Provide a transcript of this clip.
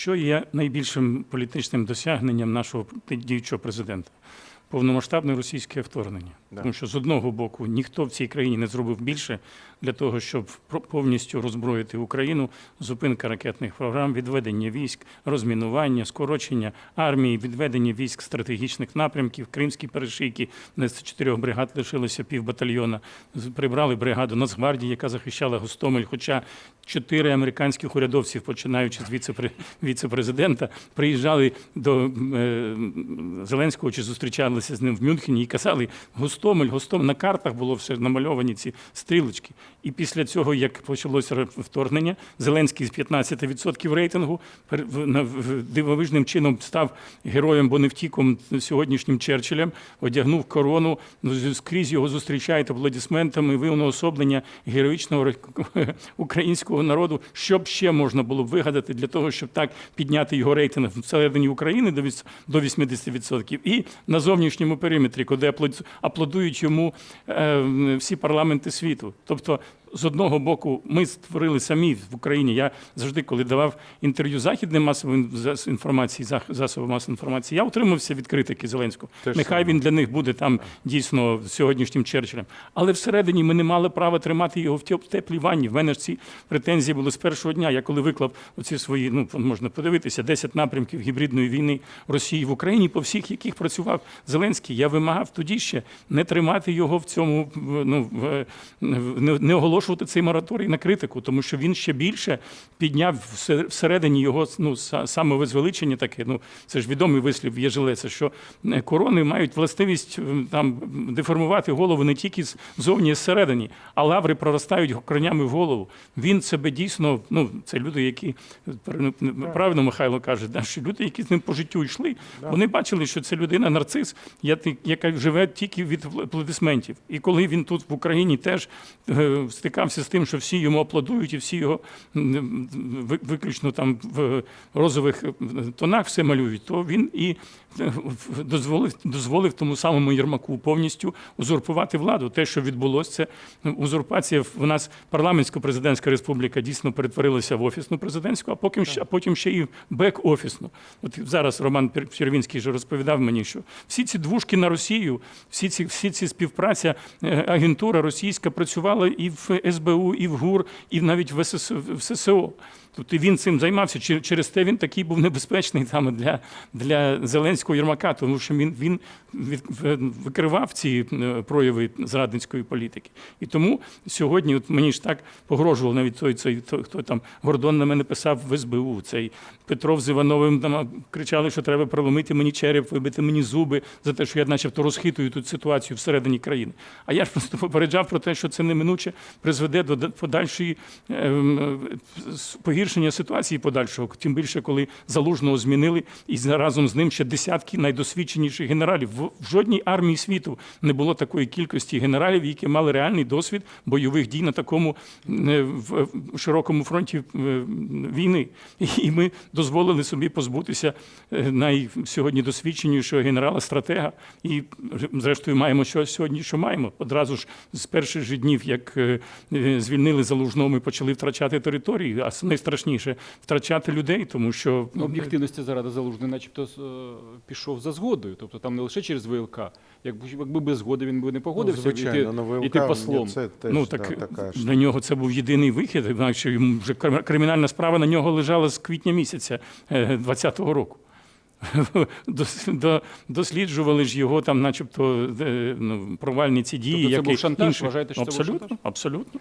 Що є найбільшим політичним досягненням нашого діючого президента? Повномасштабне російське вторгнення. Да. Тому що з одного боку ніхто в цій країні не зробив більше для того, щоб повністю роззброїти Україну, зупинка ракетних програм, відведення військ, розмінування, скорочення армії, відведення військ стратегічних напрямків, кримські перешийки, з чотирьох бригад лишилося півбатальйона. З- Прибрали бригаду Нацгвардії, яка захищала Гостомель. Хоча чотири американських урядовців, починаючи з віце-пре- віце-президента, приїжджали до е, Зеленського чи зустрічалися з ним в Мюнхені і казали Гостомель, Гостомель. На картах було все намальовані ці стрілочки. І після цього, як почалося вторгнення, Зеленський з 15% рейтингу дивовижним чином став героєм, бо не втіком сьогоднішнім Черчиллем, одягнув корону, ну, скрізь його зустрічають аплодисментами, ви уособлення героїчного українського народу. Що б ще можна було б вигадати для того, щоб так підняти його рейтинг всередині України до віс- до 80%, і на зовнішньому периметрі, куди аплод- аплодують йому е, всі парламенти світу. Тобто, з одного боку, ми створили самі в Україні. Я завжди, коли давав інтерв'ю західним масовим інформації, засобам масової інформації, я утримався від критики Зеленського. Те Нехай саме. він для них буде там дійсно сьогоднішнім Черчиллем. Але всередині ми не мали права тримати його в теп- теплій ванні. В мене ж ці претензії були з першого дня. Я коли виклав оці свої, ну можна подивитися, 10 напрямків гібридної війни Росії в Україні, по всіх яких працював Зеленський. Я вимагав тоді ще не тримати його в цьому, ну в в- не, не оголошувати цей мораторій на критику, тому що він ще більше підняв всередині його ну са- самовизвеличення таке. Ну це ж відомий вислів Єжелеса, що е, корони мають властивість е, там деформувати голову не тільки ззовні, а зсередині, а лаври проростають коренями в голову. Він себе дійсно, ну це люди, які ну, правильно Михайло каже, да, що люди, які з ним по життю йшли, вони бачили, що це людина нарцис, яка живе тільки від аплодисментів. І коли він тут в Україні теж е, стикався з тим, що всі йому аплодують, і всі його виключно там в розових е, тонах все малюють, то він і е, дозволив, дозволив тому самому Єрмаку повністю узурпувати владу. Те, що відбулося, це ну, узурпація в у нас парламентсько-президентська республіка дійсно перетворилася в офісну президентську, а потім ще, а потім ще і бек-офісну. От зараз Роман Червінський вже розповідав мені, що всі ці двушки на Росію, всі ці, всі ці співпраця, е, агентура російська працювала і в СБУ, і в ГУР, і навіть в, СС, в ССО. Тобто він цим займався. Через те він такий був небезпечний там для, для Зеленського Єрмака, тому що він, він викривав ці е, прояви зрадницької політики. І тому сьогодні, от мені ж так погрожував навіть той, цей, той, хто там Гордон на мене писав в СБУ. Цей Петров з Івановим там кричали, що треба проломити мені череп, вибити мені зуби за те, що я, начебто, розхитую тут ситуацію всередині країни. А я ж просто попереджав про те, що це неминуче призведе до подальшої ем, погіршення ситуації подальшого. Тим більше, коли залужного змінили, і разом з ним ще десятки найдосвідченіших генералів. В, жодній армії світу не було такої кількості генералів, які мали реальний досвід бойових дій на такому е, в- широкому фронті е, війни. І ми дозволили собі позбутися е, най сьогодні досвідченішого генерала-стратега. І зрештою маємо що сьогодні, що маємо. Одразу ж з перших же днів, як е, е, звільнили залужного, ми почали втрачати території, а найстрашніше втрачати людей, тому що Ну, Об'єктивності заради залужний, начебто, е, пішов за згодою. Тобто там не лише через ВЛК. Якби, якби без згоди він би не погодився ну, звичайно, ВЛК йти послом. Це теж ну да, так така ж. для нього це був єдиний вихід. Інакше йому вже крим- кримінальна справа на нього лежала з квітня місяця е, 20-го року. Дос- Досліджували ж його там, начебто, е, ну, провальні ці дії. Тобто це як був шантаж? інші. Вважаєте, що це був абсолютно, шантаж? абсолютно.